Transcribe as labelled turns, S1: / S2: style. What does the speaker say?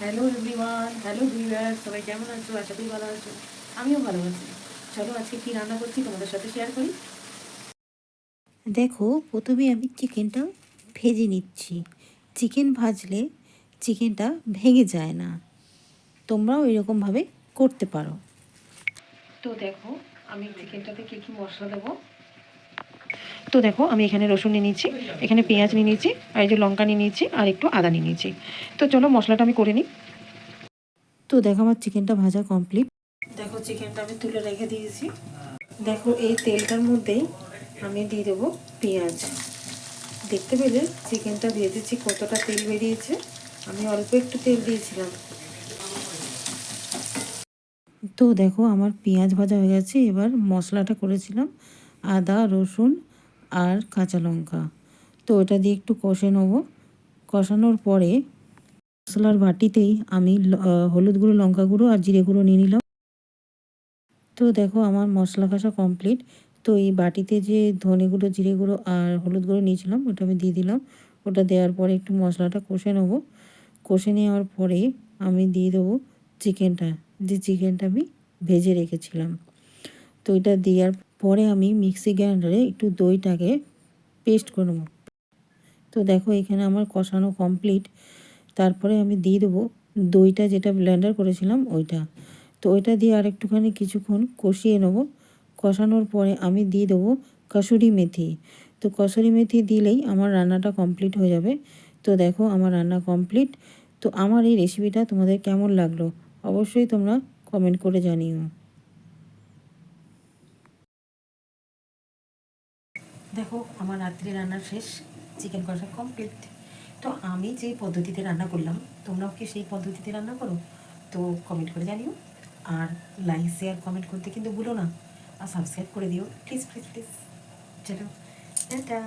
S1: Hello everyone hello viewer সবাই কেমন আছো? আশা করি ভালো আছো। আমিও ভালো আছি। চলো আজকে কী রান্না করছি তোমাদের সাথে শেয়ার করি।
S2: দেখো প্রথমে আমি চিকেনটা ভেজে নিচ্ছি। চিকেন ভাজলে চিকেনটা ভেঙে যায় না। তোমরাও এরকমভাবে করতে পারো।
S1: তো দেখো আমি চিকেনটাতে কী কী মশলা দেবো? তো দেখো আমি এখানে রসুন নিয়ে নিয়েছি এখানে পেঁয়াজ নিয়ে নিয়েছি আর এই যে লঙ্কা নিয়ে নিয়েছি আর একটু আদা নিয়ে নিয়েছি। তো চলো মশলাটা আমি করে নিই।
S2: তো দেখো আমার চিকেনটা ভাজা কমপ্লিট
S1: দেখো চিকেনটা আমি তুলে রেখে দিয়েছি। দেখো এই তেলটার মধ্যেই আমি দিয়ে দেবো পেঁয়াজ। দেখতে পেলে চিকেনটা দিয়ে ভেজেছি কতটা তেল বেরিয়েছে। আমি অল্প একটু তেল দিয়েছিলাম।
S2: তো দেখো আমার পেঁয়াজ ভাজা হয়ে গেছে। এবার মশলাটা করেছিলাম আদা রসুন আর কাঁচা লঙ্কা। তো ওটা দিয়ে একটু কষে নেব। কষানোর পরে মশলার বাটিতেই আমি হলুদ গুঁড়ো, লঙ্কা গুঁড়ো আর জিরে গুঁড়ো নিয়ে নিলাম। তো দেখো আমার মশলা কষা কমপ্লিট। তো এই বাটিতে যে ধনে গুঁড়ো, জিরে গুঁড়ো আর হলুদ গুঁড়ো নিয়েছিলাম, ওটা আমি দিয়ে দিলাম। ওটা দেওয়ার পরে একটু মশলাটা কষে নেব। কষে নেওয়ার পরে আমি দিয়ে দেবো চিকেনটা। যে চিকেনটা আমি ভেজে রেখেছিলাম। তো এটা দেওয়ার পরে আমি মিক্সি গ্রাইন্ডারে একটু দইটাকে পেস্ট করে নেব। তো দেখো এখানে আমার কষানো কমপ্লিট। তারপরে আমি দিয়ে দেবো দইটা যেটা ব্লেন্ডার করেছিলাম ওইটা। তো ওইটা দিয়ে আর একটুখানি কিছুক্ষণ কষিয়ে নেব। কষানোর পরে আমি দিয়ে দেবো কসুরি মেথি। তো কসুরি মেথি দিলেই আমার রান্নাটা কমপ্লিট হয়ে যাবে। তো দেখো আমার রান্না কমপ্লিট। তো আমার এই রেসিপিটা তোমাদের কেমন লাগল? অবশ্যই তোমরা কমেন্ট করে জানিও।
S1: দেখো, আমার রাত্রি রান্না শেষ চিকেন কষা কমপ্লিট তো আমি যেই পদ্ধতিতে রান্না করলাম, তোমরাও কি সেই পদ্ধতিতে রান্না করো? তো কমেন্ট করে জানিও, আর লাইক শেয়ার কমেন্ট করতে কিন্তু ভুলো না। আর সাবস্ক্রাইব করে দিও প্লিজ প্লিজ প্লিজ চলো, টাটা।